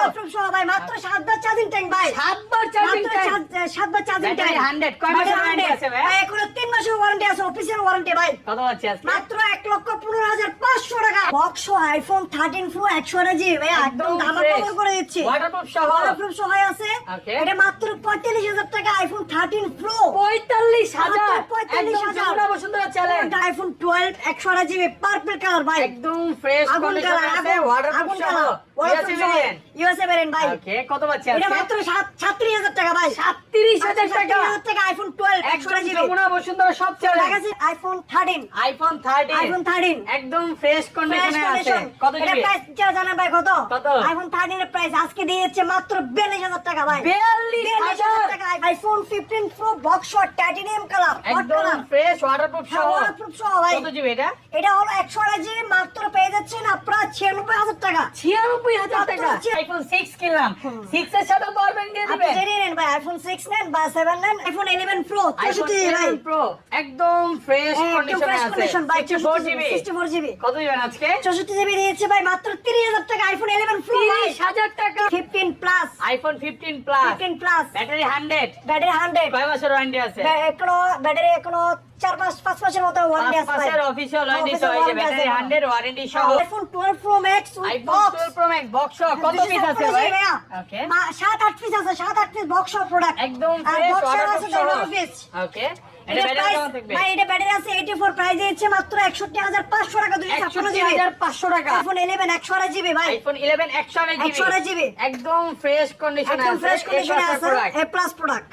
Waterproof সহ ভাই মাত্র সাতবার চার্জিং ট্যাঙ্ক ভাই। সাতবার চার্জিং মাত্র সাতবার চার্জিং ট্যাঙ্ক 100 কয় মাসের warranty আছে ভাই? ভাই এখনও তিন মাসের ওয়ারেন্টি আছে অফিসিয়াল ওয়ারেন্টি ভাই। কত পাচ্ছি মাত্র এক লক্ষ পনেরো হাজার পাঁচশো টাকা। বক্স আইফোন থার্টিন প্রো একশো জি ভাই একদম ধামা করে দিচ্ছি। Waterproof সহ। ওয়াটারপ্রুফ সহায় আছে। এটা মাত্র পঁয়তাল্লিশ হাজার টাকা আইফোন থার্টিন প্রো পঁয়তাল্লিশ হাজার? মাত্র 45,000 একদম বসুন্ধরা চ্যালেঞ্জ আইফোন টুয়েলভ একশো জিবি পার্পল কালার ভাই। একদম ফ্রেশ আগুন আছে ওয়াটারপ্রুফ সহ। কালার ইউএসএ ভেরিয়েন্ট ভাই। ওকে কত পাচ্ছি এটা মাত্র সাতত্রিশ হাজার টাকা ভাই। 37,000 টাকা। হাজার টাকা আইফোন টুয়েলভ একশো একদম জিবি যমুনা বসুন্ধরা সব চ্যালেঞ্জ দেখাচ্ছি iPhone thirteen iPhone 13 iPhone thirteen একদম ফ্রেশ কন্ডিশনে আছে। কত এটা প্রাইস যা জানেন ভাই কত? কত? আইফোন থার্টিন এর প্রাইস আজকে দিয়েছে মাত্র বিয়াল্লিশ হাজার টাকা ভাই। 42,000 টাকা iPhone fifteen pro box shot titanium colour একদম ফ্রেশ ওয়াটারপ্রুফ সহ। ওয়াটারপ্রুফ সহ ভাই। কত জিবি এটা? এটা হলো একশো জি মাত্র পেয়ে যাচ্ছেন আপনারা ছিয়ানব্বই হাজার টাকা। ছিয়ানব্বই হাজার টাকা। মাত্র ছি- আইফোন সিক্স কিনলাম। সিক্স এর সাথে পাওয়ার ব্যাংক দিয়ে আপনি দিবেন। জেনে নেন ভাই আইফোন সিক্স নেন বা সেভেন নেন আইফোন ইলেভেন প্রো আইফোন চৌষট্টি ভাই। 11 প্রো একদম ফ্রেশ কন্ডিশনে আছে। ভাই 64 জিবি কত দিবেন আজকে? চৌষট্টি জিবি দিয়েছে ভাই মাত্র তিরিশ হাজার টাকা আইফোন ইলেভেন প্রো তিরিশ হাজার টাকা। Fifteen plus iPhone fifteen plus fifteen plus battery hundred battery hundred কয় মাসের ওয়ারেন্টি আছে? এখনও ব্যাটারি এখনও চার পাঁচ পাঁচ মাসের মতো ওয়ারেন্টি আছে মাসের অফিসিয়াল ওয়ারেন্টি সহ এই যে ব্যাটারি আছে। হান্ড্রেড ওয়ারেন্টি সহ। IPhone twelve pro max iPhone 12 pro max box কত পিস আছে ভাই? ওকে সাত আট পিস আছে সাত আট পিস বক্স প্রোডাক্ট একদম ফ্রেশ box সহ। ওকে এটা এটা ব্যাটারি প্রাইস কেমন থাকবে? ভাই এটা ব্যাটারি আছে 84 প্রাইস দিচ্ছে মাত্র 61500 টাকা 256 জিবি। 61500 টাকা। আইফোন 11 128 জিবি ভাই। IPhone 11 128 GB. 128 জিবি। একদম ফ্রেশ কন্ডিশনে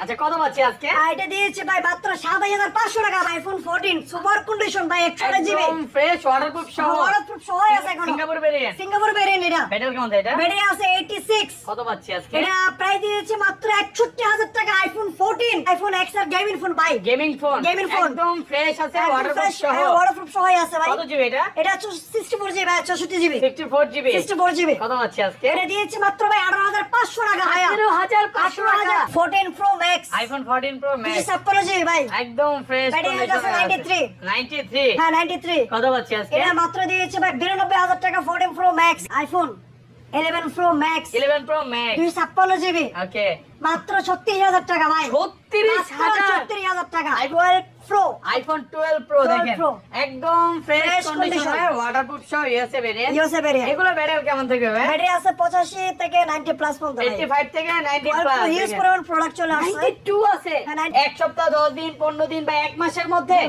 আচ্ছা কত পাচ্ছি আজকে? এটা দিয়েছে ভাই মাত্র 7500 টাকা আইফোন 14 সুপার কন্ডিশন ভাই 128 জিবি। ফ্রেশ ওয়াটারপ্রুফ সহ। ওয়াটারপ্রুফ সহ আছে এখন। সিঙ্গাপুর ভেরিয়েন্ট সিঙ্গাপুর ভেরিয়েন্ট এটা। ব্যাটারি কেমন এটা? ব্যাটারি আছে 86 কত পাচ্ছি আজকে? এটা প্রাইস দিয়েছে মাত্র 61000 টাকা আইফোন 14 আইফোন এক্স আর গেমিং ফোন ভাই। Gaming phone. Gaming phone। একদম ফ্রেশ আছে ওয়াটারপ্রুফ সহ। হ্যাঁ, waterproof আছে ভাই। কত জিবি এটা? এটা 64 জিবি ভাই 64 জিবি 64 জিবি 64 জিবি কত পাচ্ছি আজকে? এটা দিয়েছে মাত্র ভাই 18500 টাকা ভাই 18500 টাকা। 14 pro max iPhone 14 pro max 256 GB ভাই। একদম ফ্রেশ Battery 93 93 হ্যাঁ 93 কত পাচ্ছি আজকে? এটা মাত্র দিয়েছে ভাই 92000 টাকা 14 pro max iPhone 11 Pro Max. 11 Pro Max. 256 GB okay মাত্র 36000 টাকা ভাই। 36000 36000 টাকা। 12 প্রো আইফোন 12 প্রো দেখেন একদম ফ্রেশ কন্ডিশনে ওয়াটারপ্রুফ সহ ইউএসএ ভেরিয়েন্ট ইউএসএ ভেরিয়েন্ট এগুলো ব্যাটারি কেমন থাকবে ভাই? ব্যাটারি আছে 85 থেকে 90 প্লাস পর্যন্ত 85 থেকে 90 অল্প প্লাস ইউজ পরিমাণ প্রোডাক্ট চলে আসছে। 92 আছে। হ্যাঁ, 90 এক সপ্তাহ 10 দিন 15 দিন বা এক মাসের মধ্যে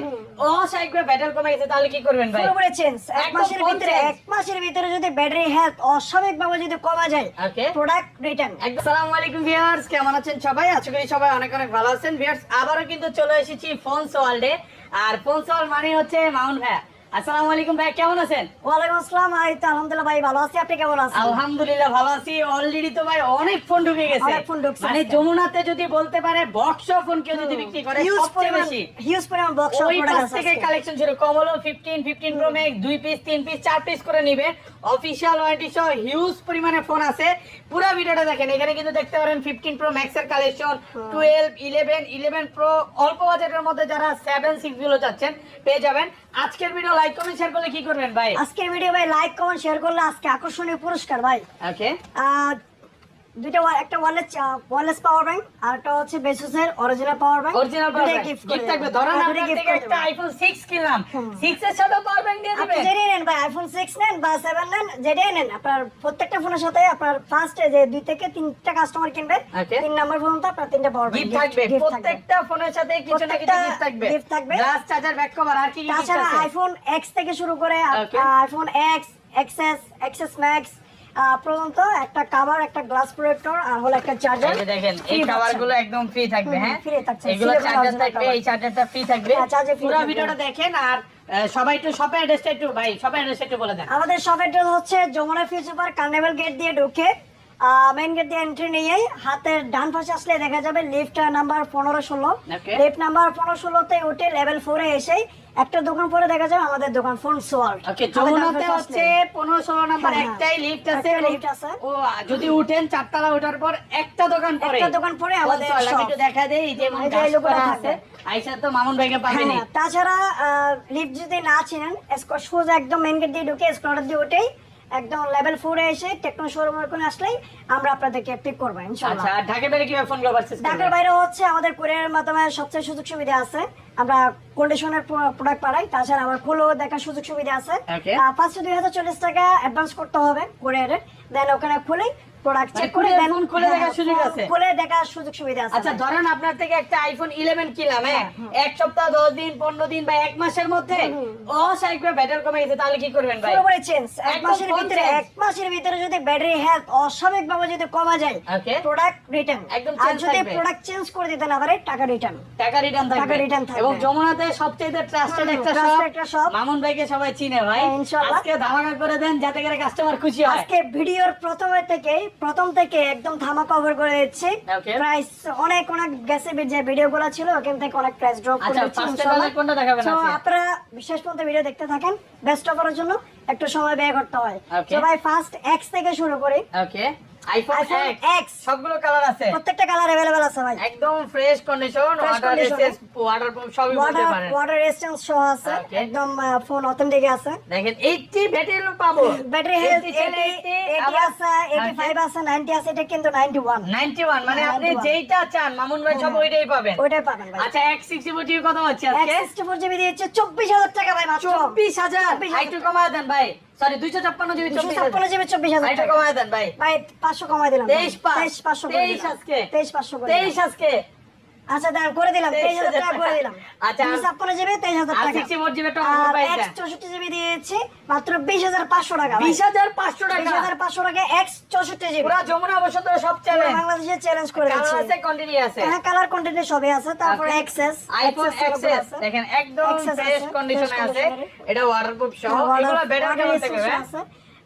ব্যাটারি কমে গেছে তাহলে কি করবেন ভাই? পুরোপুরি চেঞ্জ এক মাসের ভিতরে এক মাসের ভিতরে যদি ব্যাটারি হেলথ অস্বাভাবিকভাবে যদি কমা যায় প্রোডাক্ট রিটার্ন আসসালামু আলাইকুম ভিউয়ার্স কেমন আছেন সবাই? আশা করি সবাই অনেক অনেক ভালো আছেন ভিউয়ার্স আবারও কিন্তু চলে এসেছি ফোন ওয়ার্ল্ডে। আর ফোন মানে হচ্ছে মাউন্ট ভাই আসসালামু আলাইকুম ভাই কেমন আছেন? ওয়ালাইকুম আসসালাম এই তো আলহামদুলিল্লাহ ভাই ভালো আছি। আপনি কেমন আছেন? আলহামদুলিল্লাহ ভালো আছি। অলরেডি তো ভাই অনেক ফোন ঢুকে গেছে। অনেক phone ঢুকছে। মানে যমুনাতে যদি বলতে পারে বক্স ফোন কেউ যদি বিক্রি করে সবচেয়ে বেশি। হিউজ পরিমাণ বক্স ওই পাশ থেকে আছে কালেকশন ছিল। কম হলো ফিফটিন ফিফটিন প্রো ম্যাক্স দুই পিস তিন পিস চার পিস করে নিবে। অফিসিয়াল ওয়ারেন্টি সহ হিউজ পরিমাণে ফোন আছে। পুরো ভিডিওটা দেখেন। এখানে কিন্তু দেখতে পারেন ফিফটিন প্রো ম্যাক্স এর collection twelve eleven eleven pro অল্প বাজেটের মধ্যে যারা সেভেন সিক্সগুলো চাচ্ছেন পেয়ে যাবেন। আজকের ভিডিও লাইক কমেন্ট শেয়ার করলে কি করবেন ভাই? আজকে ভিডিও ভাই লাইক কমেন্ট শেয়ার করলে আজকে আকর্ষণীয় পুরস্কার ভাই। ওকে আহ, দুইটা একটা ওয়ারলেস ওয়ারলেস পাওয়ার ব্যাংক আর একটা হচ্ছে বেসুসের original power bank original power gift gift থাকবে। ধরেন আপনার থেকে একটা আইফোন 6 কিনলাম। 6 এর সাথে পাওয়ার ব্যাংক দিয়ে আপনি যেটাই নেন ভাই আইফোন সিক্স নেন বা সেভেন নেন যেটাই নেন আপনার প্রত্যেকটা ফোনের সাথে আপনার ফার্স্টে যে দুই থেকে তিনটা কাস্টমার কিনবে তিন নাম্বার পর্যন্ত আপনার তিনটা পাওয়ার গিফট থাকবে। প্রত্যেকটা ফোনের সাথে কিছু না কিছু গিফট থাকবে। gift থাকবে। গ্লাস চার্জার ব্যাক কভার আর কি কি তাছাড়া আইফোন এক্স থেকে শুরু করে iPhone X XS XS max পর্যন্ত একটা কভার একটা গ্লাস প্রোটেক্টর আর হলো একটা চার্জার দেখেন এই একদম ফ্রি থাকবে হ্যাঁ? free থাকছে। এগুলো চার্জার থাকবে এই চার্জারটা ফ্রি থাকবে। হ্যাঁ, পুরো ভিডিওটা দেখেন আর সবাই একটু শপের অ্যাড্রেসটা একটু ভাই শপের অ্যাড্রেসটা একটু বলে দেন। আমাদের অ্যাড্রেস হচ্ছে Jamuna future park carnival gate দিয়ে ঢুকে মেইন গেট দিয়ে এন্ট্রি নিয়ে হাতের ডান পাশে আসলে দেখা যাবে লিফট নাম্বার পনেরো ষোলো. লিফট নাম্বার পনেরো ষোলোতে উঠে লেভেল ফোরে এসে একটা দোকান পরে দেখা যাবে আমাদের দোকান ফোন সোয়াল্ড ওকে যমুনাতে হচ্ছে নাম্বার হ্যাঁ, একটাই লিফট আছে lift আছে। ও যদি উঠেন চারতলা ওঠার পর একটা দোকান পরে। একটা দোকান পরে আমাদের বলছো, একটু দেখা দেই যে। আছে আইসা তো মামুন ভাইকে পাবেনি হ্যাঁ, তাছাড়া লিফট যদি না চিনেন সোজা একদম মেইন গেট দিয়ে ঢুকে স্কোয়ার দিয়ে উঠেই একদম লেভেল ফোরে এসে টেকনো শোরুম ওখানে আসলেই আমরা আপনাদেরকে পিক করব আচ্ছা ঢাকার বাইরে কীভাবে ফোন পারচেজ ঢাকার বাইরে হচ্ছে আমাদের কুরিয়ারের মাধ্যমে সবচেয়ে সুযোগ সুবিধা আছে। আমরা কন্ডিশনের প্রোডাক্ট পাড়াই তাছাড়া আমার খোলো দেখার সুযোগ সুবিধা আছে. পাঁচশো দুই হাজার চল্লিশ টাকা অ্যাডভান্স করতে হবে কোরিয়ারের দেন ওখানে খুলেই প্রোডাক্ট মানে চেক করে দেন। খুলে দেখার সুযোগ আছে? খুলে দেখার সুযোগ সুবিধা আছে। আচ্ছা ধরেন আপনার থেকে একটা আইফোন ইলেভেন কিনলাম হ্যাঁ? এক সপ্তাহ দশ দিন পনেরো দিন বা এক মাসের মধ্যে অস্বাভাবিক ব্যাটারি কমে গেছে তাহলে কি করবেন ভাই? পুরোপুরি চেঞ্জ এক মাসের ভিতরে এক মাসের ভিতরে যদি ব্যাটারি হেলথ অস্বাভাবিক ভাবে যদি কমা যায় প্রোডাক্ট রিটার্ন একদম আর যদি প্রোডাক্ট চেঞ্জ করে দিতে না পারে টাকা রিটার্ন টাকা রিটার্ন থাকবে। টাকা return থাকবে। এবং যমুনাতে সবচেয়ে ট্রাস্টেড একটা trusted শপ একটা মামুন ভাইকে সবাই চিনে ভাই। হ্যাঁ, ইনশাআল্লাহ। আজকে ধামাকা করে দেন যাতে করে কাস্টমার খুশি হয়। আজকে ভিডিওর প্রথমে থেকে প্রথম থেকে একদম থামা কভার করে দিচ্ছি. প্রাইস অনেক অনেক গেছে যে ভিডিও গুলো ছিল ওখান থেকে অনেক প্রাইস ড্রপ করে আচ্ছা, দিচ্ছি আজকে? আপনারা বিশেষ পর্যন্ত ভিডিও দেখতে থাকেন। বেস্ট অফারের জন্য একটু সময় ব্যয় করতে হয়। সবাই ফার্স্ট এক্স থেকে শুরু করি। ওকে আইফোন এক্স এক্স সবগুলো কালার আছে। প্রত্যেকটা কালার অ্যাভেলেবেল আছে ভাই। একদম fresh condition water resist waterproof সবই বলতে পারেন। ওয়াটার রেজিস্ট্যান্স সহ আছে। একদম ফোন অথেন্টিক আছে। দেখেন 80 ব্যাটারি পাবো। ব্যাটারি হেলথ 80 চলে 80 80 80 আবার আছে 85 আছে 90 আছে এটা কিন্তু 91 91 মানে হ্যাঁ, আপনি 91 যেইটা চান মামুন ভাই সব ওইটাই পাবেন। ওইটাই পাবেন ভাই। আচ্ছা X64 টিভি কত হচ্ছে আজকে? X64 জিবি দিয়েছে 24000 টাকা ভাই মাত্র। 24000 24,000 একটু কমায় দেন ভাই। সরি 256 জিবি 24000 256 জিবি 24000 একটু টাকা। কমায় দেন ভাই। ভাই 500 কমায় দিলাম 23 পাঁচ। 23500 23 আজকে। 23500 করে দিলাম। 23 আজকে। আচ্ছা দাম করে দিলাম 23000 টাকা করে দিলাম। আচ্ছা, 256 জিবি 23000 আর টাকা। 64 জিবি একটা আর মোবাইল X64 জিবি দিয়েছে মাত্র 20500 টাকা ভাই। 20500 টাকা? 20500 টাকা X64 জিবি পুরো যমুনা বসুন্ধরা সব চ্যানেল বাংলাদেশে চ্যালেঞ্জ করে কালার আছে কন্টিনিউ আছে। হ্যাঁ কালার কন্টেন্টে সবই আছে। তারপরে. এক্সেস আইফোন এক্সএস দেখেন একদম ফ্রেশ কন্ডিশনে আছে এটা ওয়াটারপ্রুফ সহ। এগুলো বেটার কেমন থেকে ভাই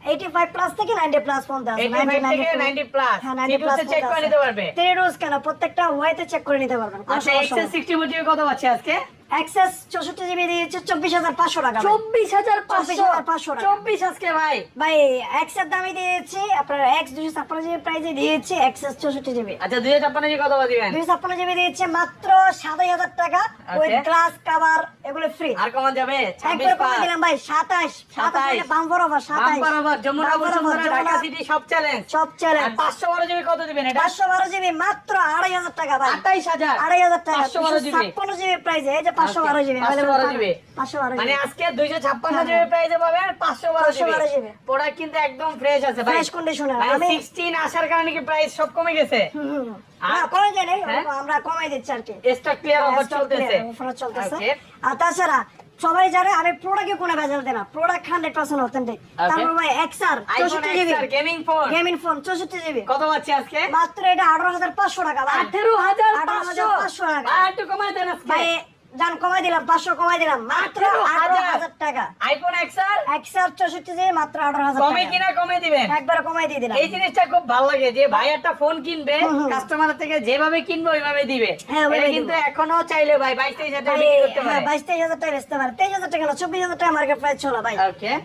85 প্লাস থেকে 90 প্লাস পর্যন্ত আছে 85 থেকে 90 প্লাস হ্যাঁ 90 প্লাস চেক করে নিতে পারবে। রোজ কেন? প্রত্যেকটা ওয়াইতে চেক করে নিতে পারবেন আচ্ছা সমস্যা এক্সএস 64 কত আজকে? এক্সেস 64 জিবি দিয়েছে 24500 টাকা ভাই। 24500 24500 টাকা। 24 আজকে ভাই। ভাই এক্সের দামই দিয়েছি আপনার এক্স 256 জিবি প্রাইসে দিয়েছি এক্সেস 64 জিবি আচ্ছা 256 জিবি কত দিবেন? 256 জিবি দিয়েছে মাত্র 27000 টাকা উইথ গ্লাস কভার এগুলো ফ্রি আর কমান যাবে? একবার কমে দিলাম ভাই 27 27 bumper offer 27 Jamuna Bashundhara Dhaka city সব চ্যালেঞ্জ সব আর চ্যালেঞ্জ 512 জিবি কত দিবেন এটা? 512 জিবি মাত্র 2500 টাকা ভাই। 28000 2500 টাকা। 512 জিবি 56 জিবি প্রাইসে এই যে 512 জিবি 512 জিবি। 512 মানে জিবি। আজকে 256 জিবি প্রাইসে পাবেন 512 জিবি। 512 জিবি। প্রোডাক্ট কিন্তু একদম ফ্রেশ আছে ফ্রেশ কন্ডিশনে আমি 16 আসার কারণে কি প্রাইস সব কমে গেছে? হুম, হুম। আর- না কমে যায় নাই? আমরা কমাই দিচ্ছি আর কি। স্টক ক্লিয়ার অফার চলতেছে। অফার চলতেছে। আর তাছাড়া সবাই জানে আমি প্রোডাক্টে কোনো ভেজাল দেই না প্রোডাক্ট 100% অথেন্টিক Okay. তারপর ভাই XR 64 GB. Gaming phone gaming phone 64 GB. কত পাচ্ছি আজকে? মাত্র এটা 18500 টাকা ভাই। 18500 18500 টাকা। একটু কমাই দেন ভাই জান কমাই দিলাম 500 কমাই দিলাম মাত্র 18,000 18000 টাকা। আইফোন এক্সআর এক্সআর 64 জিবি মাত্র 18000 টাকা কমে কিনা কমে দিবেন? একবার কমাই দিয়ে দিলাম। এই জিনিসটা খুব ভালো লাগে যে ভাই একটা ফোন কিনবে। কাস্টমার থেকে যেভাবে কিনবে ওইভাবে দিবে। হ্যাঁ। কিন্তু এখনও চাইলে ভাই বাইশ তেইশ হাজার হ্যাঁ, পারে। 22 23000 টাকা বেচতে পারে। 23000 টাকা না 24000 টাকা মার্কেট প্রাইস ছিল ভাই।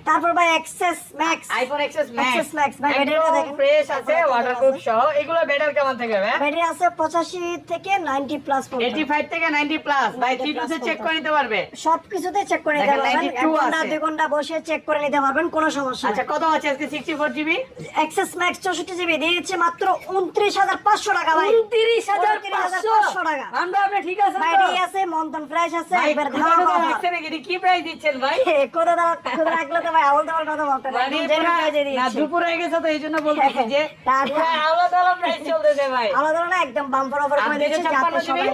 তারপর ভাই XS max iPhone XS Access Max, ভাই, ব্যাটারিটা দেখেন। ফ্রেশ আছে ওয়াটারপ্রুফ সহ। এগুলো বেটার কেমন থেকে ভাই? ব্যাটারি আছে 85 থেকে 90 প্লাস পর্যন্ত। 85 থেকে 90 প্লাস ভাই 90 থ্রি plus টু চেক করে নিতে পারবে। সবকিছুতে চেক করে নিতে পারবেন। 92 ঘণ্টা আছে। ঘণ্টা বসে চেক করে নিতে পারবেন কোনো সমস্যা আচ্ছা কত আছে আজকে? 64 জিবি এক্সেস ম্যাক্স 64 জিবি দিয়েছে মাত্র 29500 টাকা ভাই। 29500 টাকা। আমরা আপনি ঠিক আছে তো? ব্যাটারি আছে মন্থন ফ্রেশ আছে ভাই কোথা offer। রাখছেন নাকি? কি প্রাইস দিচ্ছেন ভাই? কোথা দাও কোথা রাখলে তো ভাই? আউল দেওয়ার কথা বলতে না মানে না দুপুর হয়ে গেছে তো এই বলতেছি যে আলাদা আলাদা প্রাইস চলতেছে ভাই। আলাদা না একদম বাম্পার অফার করে দিয়েছে 256 যাতে? সবাই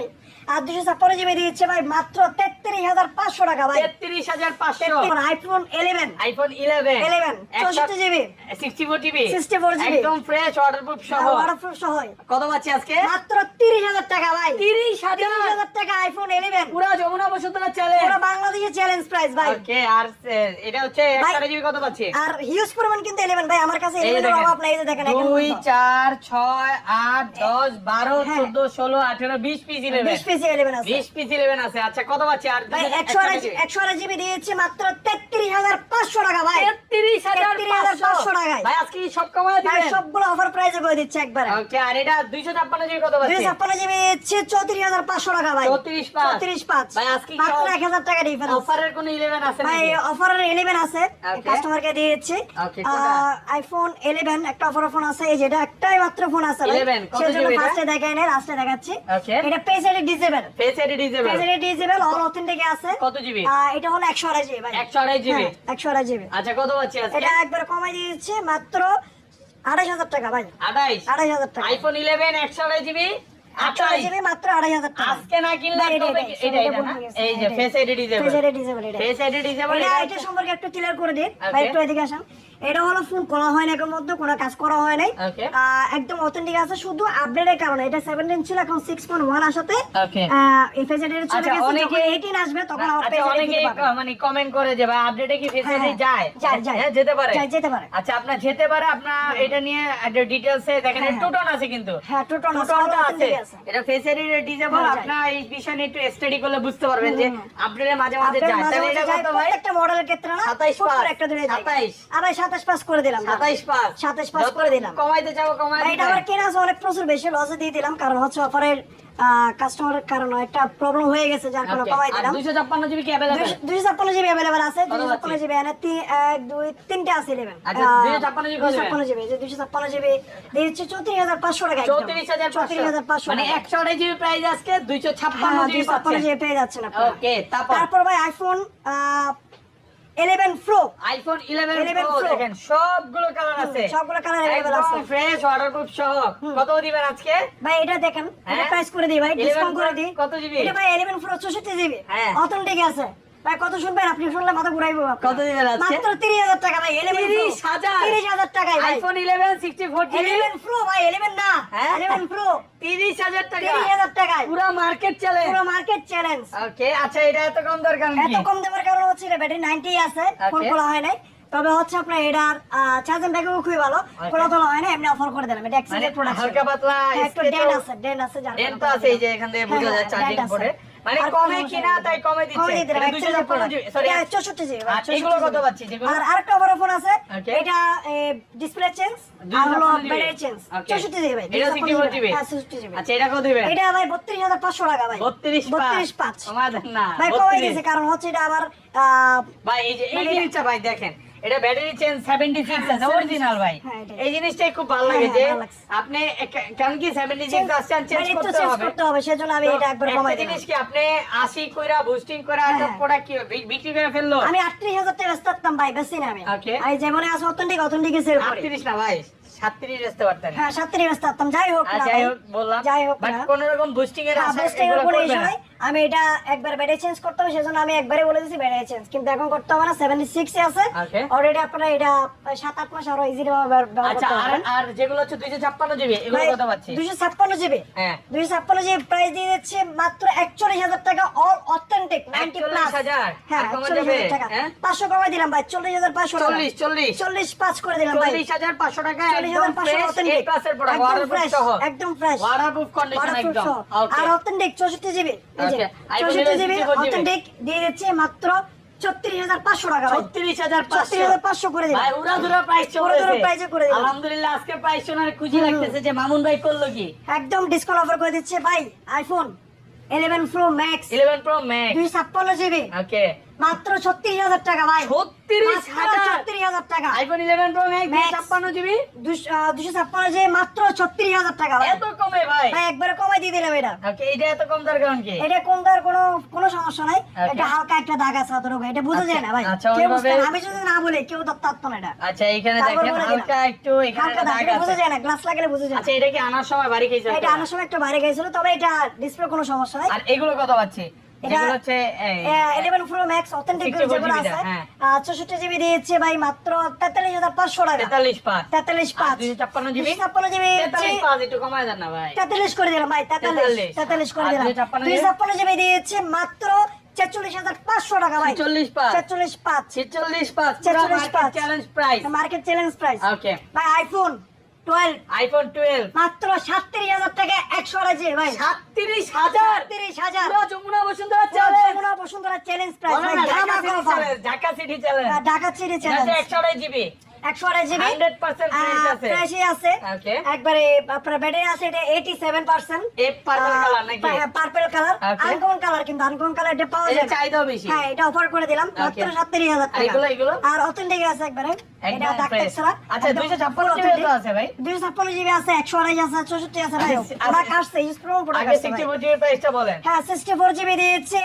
আর 256 জিবি দিয়েছে ভাই মাত্র 33500 টাকা ভাই। 33500 iPhone 11 iPhone 11 11 64 GB 64 GB 64 GB. একদম ফ্রেশ ওয়াটারপ্রুফ সহ। ওয়াটারপ্রুফ সহ। কত পাচ্ছি আজকে? মাত্র 30000 টাকা ভাই। 30000 30000 টাকা আইফোন 11 পুরো যমুনা বসুন্ধরা চ্যালেঞ্জ পুরো বাংলাদেশে চ্যালেঞ্জ প্রাইস ভাই। ওকে আর এটা হচ্ছে ভাই, 1 জিবি কত পাচ্ছি? আর হিউজ পরিমাণ কিন্তু 11 ভাই আমার কাছে এই যে 11 এর দেখেন। অভাব নাই এই যে দেখেন এখন 2 পর্যন্ত। 4 6 8 10 12 হ্যাঁ। 14 16 18 20 পিস 11 20 পিস পিস ইলেভেন আছে। বিশ পিস ইলেভেন আছে। আচ্ছা কত পাচ্ছি? আর ভাই একশো আড়াই একশো আড়াই জিবি দিয়েছি মাত্র তেত্রিশ হাজার পাঁচশো টাকা ভাই। 33,500 টাকায়। ভাই আজকে সব কমায় দিবেন? সবগুলো অফার প্রাইসে করে দিচ্ছে একবারে। ওকে আর এটা দুইশো ছাপ্পান্ন জিবি কত দুই পাচ্ছি জিবি দিচ্ছে চৌত্রিশ হাজার পাঁচশো টাকা ভাই। 34,500 চৌত্রিশ পাঁচ। ভাই, আজকে মাত্র সব- এক হাজার টাকা ডিফারেন্স অফারের কোনো ইলেভেন আছে ভাই অফারের ইলেভেন আছে। কাস্টমারকে দিয়েছি। Okay, আইফোন ইলেভেন একটা অফার ফোন আছে। এই যেটা একটাই মাত্র ফোন আছে ভাই। 11, কত সেজন্য GB এটা? ফার্স্টে দেখাই নাই লাস্টে দেখাচ্ছি. এটা ডিসেবল ফেস এডি ডিজেবল পেসেলি ডিসেবল অল অথেন্টিক আছে। কত জিবি এটা হলো একশো আড়াই জিবি ভাই। একশো আড়াই জিবি হ্যাঁ, জিবি আচ্ছা কত আজকে? এটা একবার কমাই দিয়েছে মাত্র টাকা ভাই। টাকা। আইফোন জিবি মাত্র টাকা। আজকে না কিনলে এটা এই যে ফেস ডিজেবল ফেস ডিজেবল সম্পর্কে একটু ক্লিয়ার করে দিন। ভাই একটু এদিকে আসেন। এটা হলো ফোন করা হয় না এর মধ্যে কোনো কাজ করা হয় নাই। একদম অথেন্টিক আছে শুধু আপডেটের কারণে। এটা 17 ছিল এখন 6.1 আসাতে। আহ, এই চলে আচ্ছা, গেছে যখন 18 আসবে তখন আবার আচ্ছা মানে কমেন্ট করে যে ভাই আপডেটে কি ফেস হ্যাঁ, যায়? যায়। হ্যাঁ যেতে পারে। যায়, যেতে পারে। আচ্ছা আপনার যেতে পারে আপনার এটা নিয়ে একটা ডিটেইলস এ দেখেন হ্যাঁ, টুটন আছে কিন্তু। হ্যাঁ আছে এটা ফেস ডিজেবল হ্যাঁ, আপনার এই বিষয় নিয়ে একটু স্টাডি করলে বুঝতে পারবেন যে আপডেটে মাঝে মাঝে যায়। তাহলে এটা কত ভাই? প্রত্যেকটা মডেলের ক্ষেত্রে না 27 ছোট্ট পাস, একটা যায়। 27 আবার 27 পাস করে দিলাম 27 পাস? 27 পাস করে দিলাম। কমাইতে চাও কমাই এটা আবার কেনা আছে অনেক প্রচুর বেশি লসে দিয়ে দিলাম কারণ হচ্ছে অফারের কাস্টমারের কারণে একটা প্রবলেম হয়ে গেছে যার কারণে কমাই দিলাম। 256 জিবি কি জিবি আছে কত দুইশো ছাপ্পান্ন পাচ্ছি? জিবি এনে তিনটে আছে আচ্ছা, 256 জিবি জিবি যে দুইশো ছাপ্পান্ন জিবি দিয়ে দিচ্ছে চৌত্রিশ হাজার পাঁচশো টাকা একদম। 34,500 চৌত্রিশ হাজার পাঁচশো মানে টাকা। 128 জিবি প্রাইস আজকে 256 হ্যাঁ, জিবি জিবি পেয়ে যাচ্ছেন। ওকে তারপর? ভাই iPhone eleven Pro iPhone 11 11 Pro। দেখেন সবগুলো কালার আছে। সবগুলো কালার अवेलेबल আছে। ফ্রেশ ওয়াটারপ্রুফ সহ। কত দিবেন আজকে? ভাই এটা দেখেন এটা হ্যাঁ? প্রাইস করে দিই ভাই ডিসকাউন্ট করে দিই। কত জিবি? এটা ভাই 11 Pro 64 জিবি হ্যাঁ। অথেন্টিক আছে। ভাই কত শুনবেন? আপনি শুনলে মাথা ঘুরাইবো কত দিবেন আজকে? মাত্র 30000 টাকা ভাই 11 প্রো 30,000 30000 টাকায় ভাই। আইফোন 11 64 জিবি 11 প্রো ভাই 11 না। হ্যাঁ? 11 প্রো 30000 টাকা। 30000 টাকায়। পুরো মার্কেট চলে পুরো মার্কেট চ্যালেঞ্জ ওকে আচ্ছা এটা এত কম দরকার এত কম দেওয়ার কারণ হচ্ছে এটা ব্যাটারি 90 আছে ফোন. খোলা হয় নাই। তবে হচ্ছে আপনার এটার চার্জিং ব্যাকআপ খুবই ভালো। খোলা তোলা হয় না এমনি অফার করে দিলাম। এটা মানে প্রোডাক্ট হালকা পাতলা একটু ডেন আছে ডেন আছে ডেন তো আছে এই যে এখান থেকে বোঝা হ্যাঁ, যায় চার্জিং পড়ে মানে কমে কিনা তাই কমে দিচ্ছে। কমে দিতে এটা 256 জিবি সরি চৌষট্টি জিবি আর এগুলো কত পাচ্ছি আর আরেকটা বড় ফোন আছে এটা ডিসপ্লে চেঞ্জ আর হলো ব্যাটারি চেঞ্জ Okay. চৌষট্টি জিবি ভাই এটা 64 জিবি হ্যাঁ জিবি আচ্ছা এটা কত দিবেন? এটা ভাই বত্রিশ হাজার পাঁচশো টাকা ভাই। 32 বত্রিশ পাঁচ। কমা না ভাই কমে 32 গেছে কারণ হচ্ছে এটা আবার ভাই এই যে এই মানে- জিনিসটা ভাই দেখেন এটা ব্যাটারি চেঞ্জ 76 আছে অরিজিনাল ভাই। হ্যাঁ, এই জিনিসটাই খুব ভালো লাগে হ্যাঁ, যে আপনি কারণ কি 76 আসছেন চেঞ্জ মানে করতে চেঞ্জ হবে? করতে হবে সেজন্য আমি এটা একবার কমাই দিলাম। জিনিস কি আপনি 80 কইরা বুস্টিং কইরা একটা হ্যাঁ। প্রোডাক্ট কি বিক্রি করে ফেলল? আমি আটত্রিশ হাজার টাকা ব্যস্ত থাকতাম ভাই বেশি না আমি. আমি যেমন আছে অথেন্টিক অথেন্টিক সেল করি 38 না ভাই 37 বেচতে হ্যাঁ সাতত্রিশ ব্যস্ত যাই হোক না যাই হোক বললাম। যাই হোক না। কোন রকম বুস্টিং এর হ্যাঁ, এর উপরে না। নাই। আমি এটা একবার ব্যাটারি চেঞ্জ করতে হবে সেজন্য আমি একবারে বলে দিছি ব্যাটারি চেঞ্জ কিন্তু এখন করতে হবে না সেভেন্টি সিক্স আছে. অলরেডি আপনারা এটা সাত আট মাস আরও ইজিলি ব্যবহার আচ্ছা করতে আর পারবেন। আর যেগুলো হচ্ছে 256 জিবি এগুলো কত পাচ্ছি দুশো ছাপ্পান্ন জিবি হ্যাঁ। দুশো ছাপ্পান্ন জিবি প্রাইস দিয়ে দিচ্ছে মাত্র একচল্লিশ হাজার টাকা অল অথেন্টিক নাইনটি প্লাস 41,000 হ্যাঁ আর কমে একচল্লিশ যাবে, হাজার টাকা। হ্যাঁ? পাঁচশো কমাই দিলাম ভাই চল্লিশ হাজার পাঁচশো টাকা। 40 40 চল্লিশ পাঁচ করে দিলাম ভাই। 40500 টাকা চল্লিশ একদম হাজার পাঁচশো ফ্রেশ authentic। এ ক্লাসের প্রোডাক্ট একদম ওয়াটারপ্রুফ সহ। একদম fresh। ওয়াটারপ্রুফ কন্ডিশন একদম। আর অথেন্টিক চৌষট্টি জিবি Okay, iPhone চৌষট্টি জিবি অথেন্টিক দিয়ে দিচ্ছে মাত্র ছত্রিশ হাজার পাঁচশো টাকা ভাই। 36500 ছত্রিশ হাজার পাঁচশো করে দিলাম উড়াধুরা প্রাইস উড়াধুরা চলতেছে। করে দিলাম। আলহামদুলিল্লাহ আজকে প্রাইস শোনার খুশি লাগতেছে যে মামুন ভাই করল কি? একদম ডিসকাউন্ট অফার করে দিচ্ছে। ভাই iPhone eleven pro max 11 pro max GB okay মাত্র ছত্রিশ হাজার টাকা ভাই। 36000 ছত্রিশ হাজার টাকা। IPhone 11 pro max Max। 56 GB দুশো ছাপ্পান্ন জিবি মাত্র ছত্রিশ হাজার টাকা ভাই। এত কমে ভাই। ভাই একবারে কমাই দিয়ে দিলাম এটা। ওকে এটা এত কম দরকার কি এটা কোন দেওয়ার কোনো কোনো সমস্যা নাই। এটা হালকা একটা দাগ আছে অতটুকু। এটা বোঝা যায় না ভাই। আচ্ছা, কেউ বুঝতে আমি যদি না বলি কেউ পারতো না এটা। আচ্ছা এখানে দেখেন হালকা একটু এখানে দাগ দাগ বোঝা যায় না গ্লাস লাগালে বোঝা যায় আচ্ছা এটা কি আনার সময় বাড়ি খেয়েছে এটা আনার সময় একটু বাইরে গেছিল তবে এটা ডিসপ্লে কোনো সমস্যা নাই। আর এগুলো কত পাচ্ছি? এটা- হচ্ছে এই, ইলেভেন প্রো ম্যাক্স অথেন্টিক যেগুলো আছে হ্যাঁ। জিবি দিয়েছে ভাই মাত্র তেতাল্লিশ হাজার পাঁচশো টাকা। 43 পাঁচ। তেতাল্লিশ আর পাঁচ। 256 জিবি? দুশো ছাপ্পান্ন জিবি 43 পাঁচ একটু কমায় দেন না ভাই। তেতাল্লিশ করে দিলাম ভাই তেতাল্লিশ। 43 করে দিলাম। 256 জিবি দিয়েছে মাত্র ছেচল্লিশ হাজার পাঁচশো টাকা ভাই। 46 পাঁচ। ছেচল্লিশ পাঁচ। 46 পাঁচ। 46 পাঁচ। Challenge price market challenge price okay ভাই আইফোন টুয়েলভ আইফোন টুয়েলভ মাত্র সাতত্রিশ হাজার টাকা একশো আড়াইশি ভাই। সাতত্রিশ হাজার? সাতত্রিশ হাজার। Jamuna Bashundhara challenge Jamuna Bashundhara challenge price ভাই। Dhaka city challenge Dhaka city challenge একশো আড়াই জিবি একশো আড়াই জিবি হান্ড্রেড পার্সেন্ট আছে। ফ্রেশই আছে। একবারে আপনার ব্যাটারি আছে এটা eighty seven percent purple colour colour Okay. Uncommon colour কিন্তু আনকমন কালার এটা পাওয়া যায় না। বেশি। হ্যাঁ এটা অফার করে দিলাম। Okay. মাত্র সাতত্রিশ হাজার টাকা। আর অথেন্টিক আছে একবারে। এটা দাগ। টেক্সরা আচ্ছা, 256 জিবি তো আছে ভাই? দুইশো ছাপ্পান্ন জিবি আছে একশো আড়াই আছে চৌষট্টি আছে ভাই। আচ্ছা, ওরা। কাটছে প্রাইসটা বলেন। হ্যাঁ জিবি দিয়েছে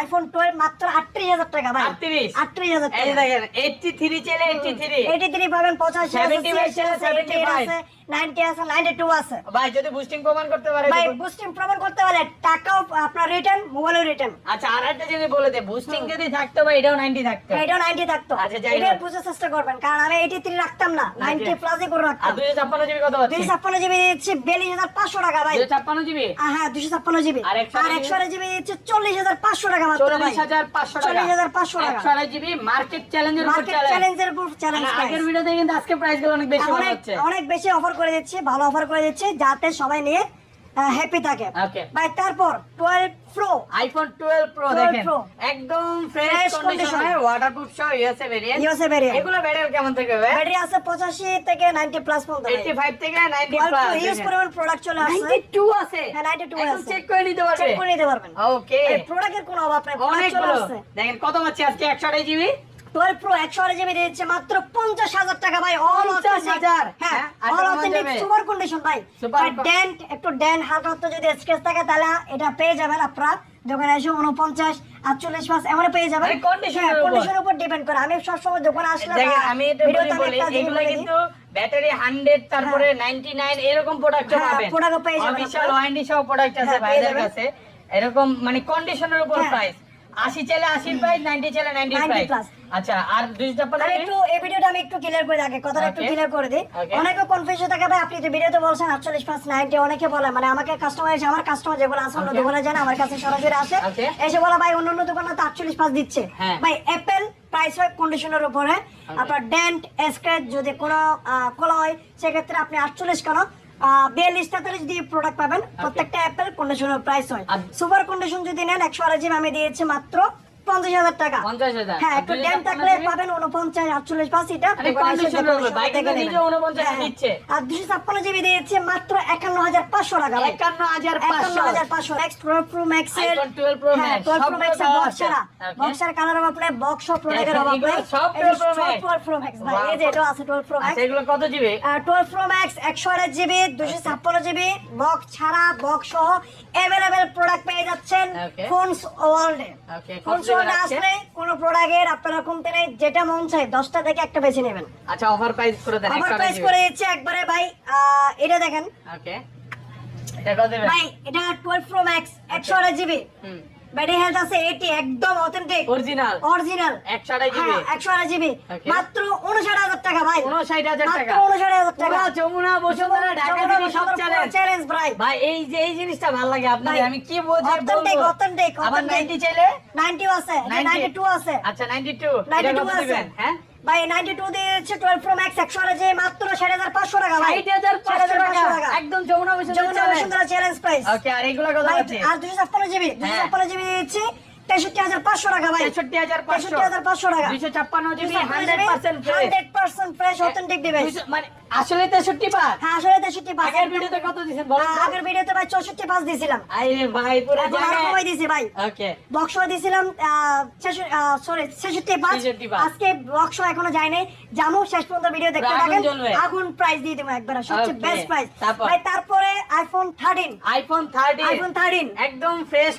আইফোন মাত্র আটত্রিশ হাজার টাকা ভাই। 38 আটত্রিশ হাজার এই দেখেন এইটটি থ্রি চেলে এইটটি থ্রি এইটি থ্রি পাবেন পঁচাশি 75 ছিল, 75 আছে। নাইনটি আছে নাইনটি টু আছে। ভাই যদি বুস্টিং প্রমাণ করতে পারে ভাই বুস্টিং প্রমাণ করতে পারলে টাকাও আপনার রিটার্ন মোবাইলও রিটার্ন আচ্ছা আর একটা জিনিস বলে দে বুস্টিং যদি থাকতো ভাই এটাও নাইনটি থাকতো। এটাও নাইনটি থাকতো। আচ্ছা, যাই এটা বুঝার চেষ্টা করবেন কারণ আমি এইটি থ্রি রাখতাম না নাইনটি প্লাসই করে রাখতাম। দুইশো ছাপ্পান্ন জিবি কত হচ্ছে? ছাপ্পান্ন জিবি দিচ্ছি বিয়াল্লিশ হাজার পাঁচশো টাকা ভাই। দুইশো ছাপ্পান্ন জিবি হ্যাঁ দুশো ছাপ্পান্ন জিবি আর একশো আর আড়াই একশো আড়াই জিবি দিচ্ছে চল্লিশ হাজার পাঁচশো টাকা মাত্র চল্লিশ হাজার পাঁচশো চল্লিশ হাজার পাঁচশো টাকা। একশো আড়াই জিবি মার্কেট চ্যালেঞ্জের মার্কেট চ্যালেঞ্জের উপর চ্যালেঞ্জ আগের ভিডিওতে কিন্তু আজকে প্রাইসগুলো অনেক বেশি অনেক হচ্ছে। অনেক বেশি অফার করে দিচ্ছি ভালো অফার করে দিচ্ছি যাতে সবাই নিয়ে হ্যাপি থাকে। ভাই তারপর twelve pro iPhone twelve pro 12 দেখেন। একদম ফ্রেশ কন্ডিশন। ওয়াটারপ্রুফ সহ ইউএসএ ভেরিয়েন্ট ইউএসএ ভেরিয়েন্ট এগুলো ব্যাটারি কেমন থেকে হবে? ব্যাটারি আছে পঁচাশি থেকে নাইনটি প্লাস পর্যন্ত 85 থেকে 90 12 প্লাস ইউজ পরিমাণ প্রোডাক্ট চলে আসছে। 92 আছে। হ্যাঁ, 92 একদম আছে। চেক করে নিতে পারবে। চেক করে নিতে পারবেন। ওকে প্রোডাক্টের কোনো অভাব নাই অনেক প্রোডাক্ট চলে ভালো আসছে। দেখেন কত পাচ্ছি আজকে? 128 জিবি টুয়েলভ প্রো একশো আড়াই জিবি দিচ্ছে মাত্র পঞ্চাশ হাজার টাকা ভাই অল 50,000 হ্যাঁ হ্যাঁ, অল অথেন্টিক সুপার কন্ডিশন ভাই। ডেন্ট একটু ডেন্ট হালকা হালকা যদি থাকে তাহলে এটা পেয়ে যাবেন আপনারা। দোকানে এসে উনপঞ্চাশ আটচল্লিশ এমন পেয়ে যাবেন। মানে উপর। কন্ডিশনের উপর ডিপেন্ড করে। আমি সবসময় দোকানে আসলে আমি। কিন্তু ব্যাটারি 100 তারপরে 99 এরকম প্রোডাক্ট হ্যাঁ, পাবেন। ও পেয়ে যাবেন অফিশিয়াল আপনারা। ওয়ারেন্টি সহ প্রোডাক্ট আছে হ্যাঁ, ভাইদের কাছে। এরকম মানে কন্ডিশনের উপর হ্যাঁ। প্রাইস 80 চাইলে 80 প্রাইস 90 চাইলে 90 90 প্রাইস আচ্ছা আর 256 আমি একটু এই ভিডিওটা আমি একটু ক্লিয়ার করে দিই কথাটা একটু ক্লিয়ার করে দিই। অনেকে কনফিউশন থাকে ভাই আপনি তো ভিডিওতে বলছেন 48 পাস 90 অনেকে বলে মানে আমাকে কাস্টমার এসে আমার কাস্টমার যেগুলো আছে অন্য দোকানে যান আমার কাছে সরাসরি আসে এসে বলে ভাই অন্য অন্য দোকানে তো 48 পাস দিচ্ছে। হ্যাঁ। ভাই অ্যাপেল প্রাইস হয় কন্ডিশনের উপরে। আপনার ডেন্ট স্ক্র্যাচ যদি কোনো খোলা হয় সেক্ষেত্রে আপনি 48 কেন? বিয়াল্লিশ তেতাল্লিশ দিয়ে প্রোডাক্ট পাবেন। প্রত্যেকটা অ্যাপেল কন্ডিশনের প্রাইস হয়। সুপার কন্ডিশন যদি নেন একশো আড়াই জিম আমি দিয়েছি মাত্র। পঞ্চাশ হাজার টাকা 50000 হ্যাঁ একটু ড্যাম থাকলে জিবি? পাবেন উনপঞ্চাশ আটচল্লিশ পাঁচ এটা আরে দোকানে এসে condition দোকানে হবে, এসে বাইকে দেখে তো নেবেন। নিজে 49 হ্যাঁ, দিচ্ছে। আর দুশো ছাপ্পান্ন জিবি দিয়েছে মাত্র একান্ন হাজার পাঁচশো টাকা ভাই। 51500 একান্ন হাজার পাঁচশো Max Pro Pro Max এর iPhone 12 Pro হ্যাঁ, Max, 12 Pro সবগুলো Max এর colour ছাড়া। Okay. box এর colour অভাব নেই, box সহ product এর অভাব নেই। সব এই যে 12 Pro সব Max। 12 Pro Max ভাই, এই যে এটাও আছে 12 Pro Max। আচ্ছা এগুলো কত GB ah, 12 Pro Max, 128 GB, 256 GB, box ছাড়া, box সহ available product পেয়ে যাচ্ছেন Okay. Phones World আসলে কোনো প্রোডাক্টের আপনারা কমতে নেই যেটা মন চাই দশটা থেকে একটা বেছে নেবেন। আচ্ছা অফার প্রাইস করে দেন 128 প্রাইস করে দিচ্ছে একবারে ভাই এটা দেখেন। ওকে এটা কত ভাই এটা 12 pro max 128 GB hmm. Battery health আছে 80 একদম authentic original original 128 GB 128 GB মাত্র 59000 টাকা ভাই। 59000 মাত্র 59000 টাকা। যমুনা বসুন্ধরা ঢাকা থেকে সব চ্যালেঞ্জ চ্যালেঞ্জ ভাই। ভাই এই যে এই জিনিসটা ভালো লাগে আপনাদের। আমি কি বলব? authentic, আবার 90 চাইলে 90 আছে 90 92 আছে। আচ্ছা 92 92 আছে। হ্যাঁ? ভাই 92 দিয়েছে 12 প্রো ম্যাক্স 128 যে মাত্র 6500 টাকা ভাই। 60500 টাকা। একদম Jamuna Jamuna challenge Bashundhara challenge price okay আর এগুলো কত আছে আর 256 জিবি হ্যাঁ। 256 জিবি দিচ্ছি। 63500 টাকা ভাই। 63500 63500 টাকা। 256 GB 100% fresh 100% fresh authentic device মানে আসলে 63 পার হ্যাঁ আসলে 63 পাস আগের ভিডিওতে কত দিবেন বলুন তো? আগের ভিডিওতে ভাই 64 পাস দিছিলাম আরে ভাই পুরো কমাই জায়গায় ভাই। ওকে। বক্স দিছিলাম সরি 66 পাস 66 পাস। আজকে বক্স এখনও যায় নাই। জামু শেষ পর্যন্ত ভিডিও দেখতে থাকেন। আগুন প্রাইস দিয়ে দেবো একবার সবচেয়ে বেস্ট প্রাইস ভাই তারপরে আইফোন 13 আইফোন 13 আইফোন 13 একদম ফ্রেশ